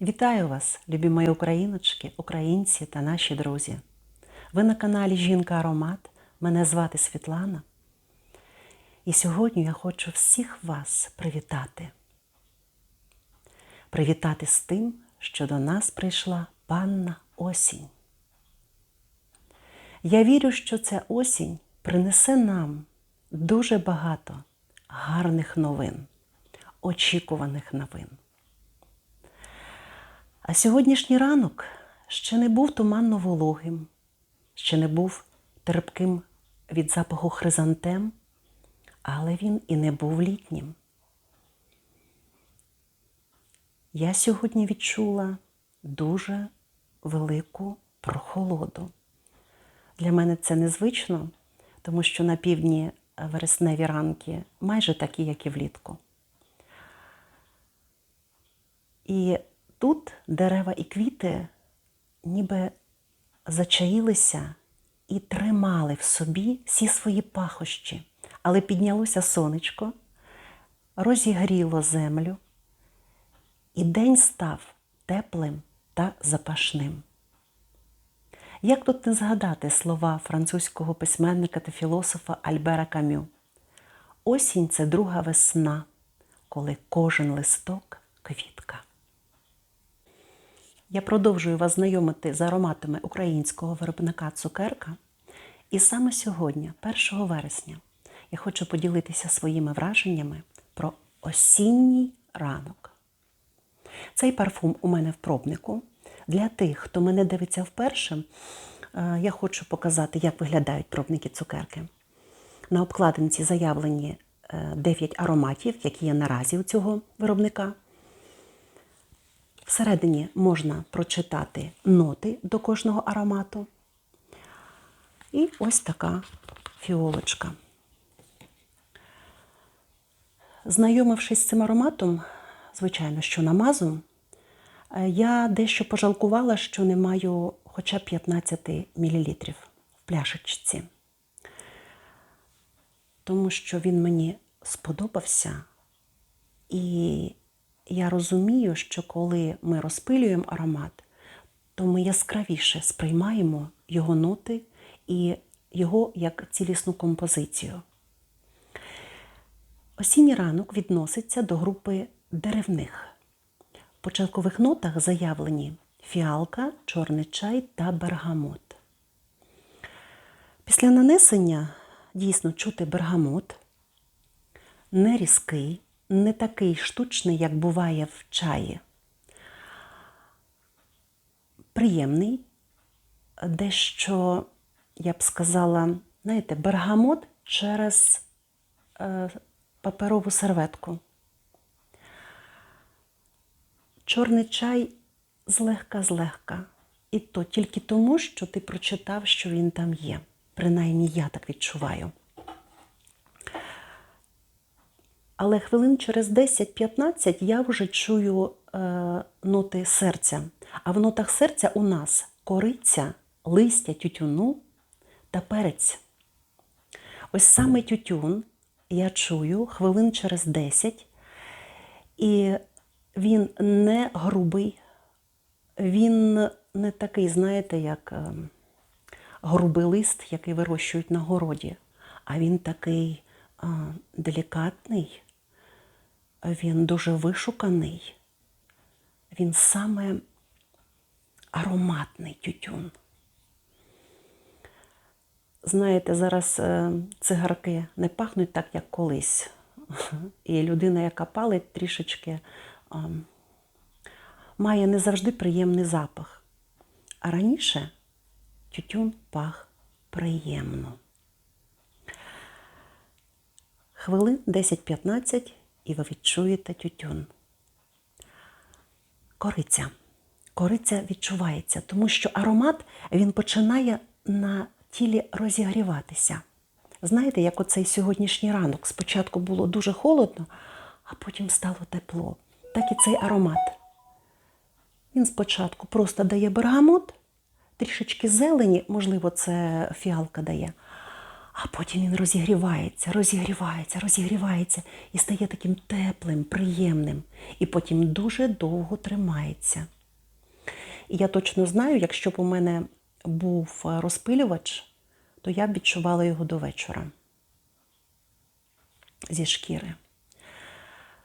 Вітаю вас, любі мої україночки, українці та наші друзі. Ви на каналі Жінка Аромат. Мене звати Світлана. І сьогодні я хочу всіх вас привітати. Привітати з тим, що до нас прийшла панна осінь. Я вірю, що ця осінь принесе нам дуже багато гарних новин, очікуваних новин. А сьогоднішній ранок ще не був туманно вологим, ще не був терпким від запаху хризантем, але він і не був літнім. Я сьогодні відчула дуже велику прохолоду. Для мене це незвично, тому що на півдні вересневі ранки майже такі, як і влітку. І тут дерева і квіти ніби зачаїлися і тримали в собі всі свої пахощі, але піднялося сонечко, розігріло землю, і день став теплим та запашним. Як тут не згадати слова французького письменника та філософа Альбера Камю? Осінь це друга весна, коли кожен листок квітка. Я продовжую вас знайомити з ароматами українського виробника цукерка. І саме сьогодні, 1 вересня, я хочу поділитися своїми враженнями про осінній ранок. Цей парфум у мене в пробнику. Для тих, хто мене дивиться вперше, е, я хочу показати, як виглядають пробники цукерки. На обкладинці заявлені 9 ароматів, які є наразі у цього виробника. Всередині можна прочитати ноти до кожного аромату. І ось така фіолочка. Знайомившись з цим ароматом, звичайно, що намазом, я дещо пожалкувала, що не маю хоча б 15 мл в пляшечці. Тому що він мені сподобався. І я розумію, що коли ми розпилюємо аромат, то ми яскравіше сприймаємо його ноти і його як цілісну композицію. Осінній ранок відноситься до групи деревних. В початкових нотах заявлені фіалка, чорний чай та бергамот. Після нанесення дійсно чути бергамот, не різкий, не такий штучний, як буває в чаї. Приємний, дещо, я б сказала, знаєте, бергамот через е, паперову серветку. Чорний чай злегка-злегка. І то тільки тому, що ти прочитав, що він там є. Принаймні я так відчуваю. Але хвилин через 10-15 я вже чую е, ноти серця. А в нотах серця у нас кориця, листя тютюну та перець. Ось саме тютюн я чую хвилин через 10, і він не грубий, він не такий, знаєте, як е, грубий лист, який вирощують на городі, а він такий е, делікатний, він дуже вишуканий, він саме ароматний тютюн. Знаєте, зараз е, цигарки не пахнуть так, як колись. І людина, яка палить трішечки, е, має не завжди приємний запах. А раніше тютюн пах приємно. Хвилин 10-15 і ви відчуєте тютюн. Кориця. Кориця відчувається, тому що аромат він починає на тілі розігріватися. Знаєте, як оцей сьогоднішній ранок. Спочатку було дуже холодно, а потім стало тепло. Так і цей аромат. Він спочатку просто дає бергамот, трішечки зелені, можливо, це фіалка дає. А потім він розігрівається, розігрівається, розігрівається і стає таким теплим, приємним. І потім дуже довго тримається. І я точно знаю, якщо б у мене був е, розпилювач, то я б відчувала його до вечора зі шкіри.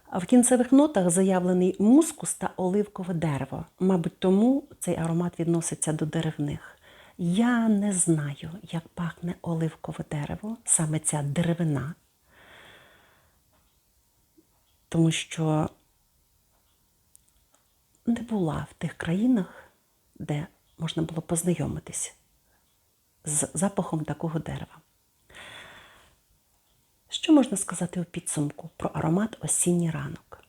А в кінцевих нотах заявлений мускус та оливкове дерево. Мабуть, тому цей аромат відноситься до деревних. Я не знаю, як пахне оливкове дерево, саме ця деревина, тому що не була в тих країнах, де можна було познайомитись з запахом такого дерева. Що можна сказати у підсумку про аромат осінній ранок?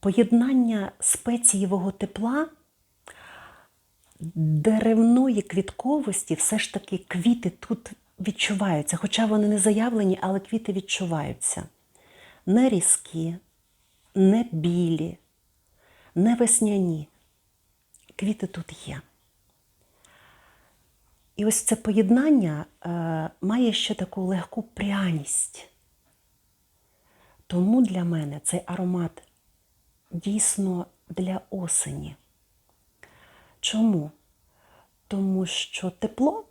Поєднання спецієвого тепла, деревної квітковості, все ж таки квіти тут відчуваються, хоча вони не заявлені, але квіти відчуваються. Не різкі, не білі, не весняні. Квіти тут є. І ось це поєднання е, має ще таку легку пряність. Тому для мене цей аромат дійсно для осені. Чому? Тому що тепло,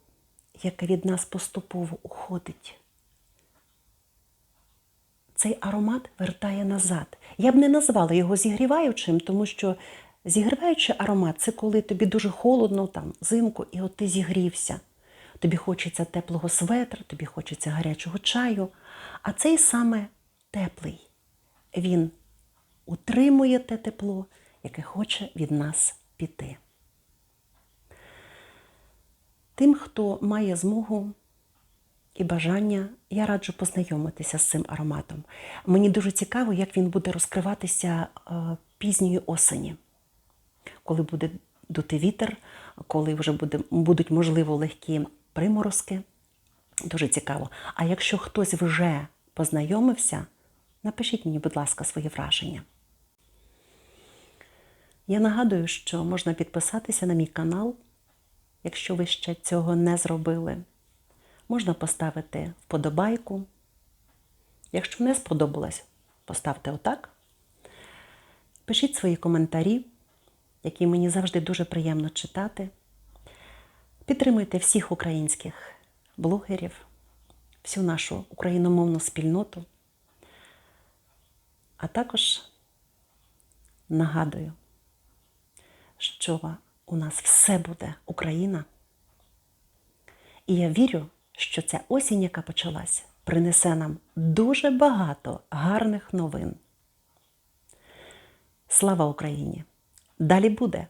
яке від нас поступово уходить, цей аромат вертає назад. Я б не назвала його зігріваючим, тому що зігріваючий аромат це коли тобі дуже холодно, там, взимку, і от ти зігрівся. Тобі хочеться теплого светра, тобі хочеться гарячого чаю. А цей саме теплий. Він утримує те тепло, яке хоче від нас піти. Тим, хто має змогу і бажання, я раджу познайомитися з цим ароматом. Мені дуже цікаво, як він буде розкриватися е, пізньої осені, коли буде дути вітер, коли вже буде, будуть, можливо, легкі приморозки. Дуже цікаво. А якщо хтось вже познайомився, напишіть мені, будь ласка, свої враження. Я нагадую, що можна підписатися на мій канал, якщо ви ще цього не зробили. Можна поставити вподобайку. Якщо не сподобалось, поставте отак. Пишіть свої коментарі, які мені завжди дуже приємно читати. Підтримуйте всіх українських блогерів, всю нашу україномовну спільноту. А також нагадую, що у нас все буде Україна. І я вірю, що ця осінь, яка почалась, принесе нам дуже багато гарних новин. Слава Україні! Далі буде!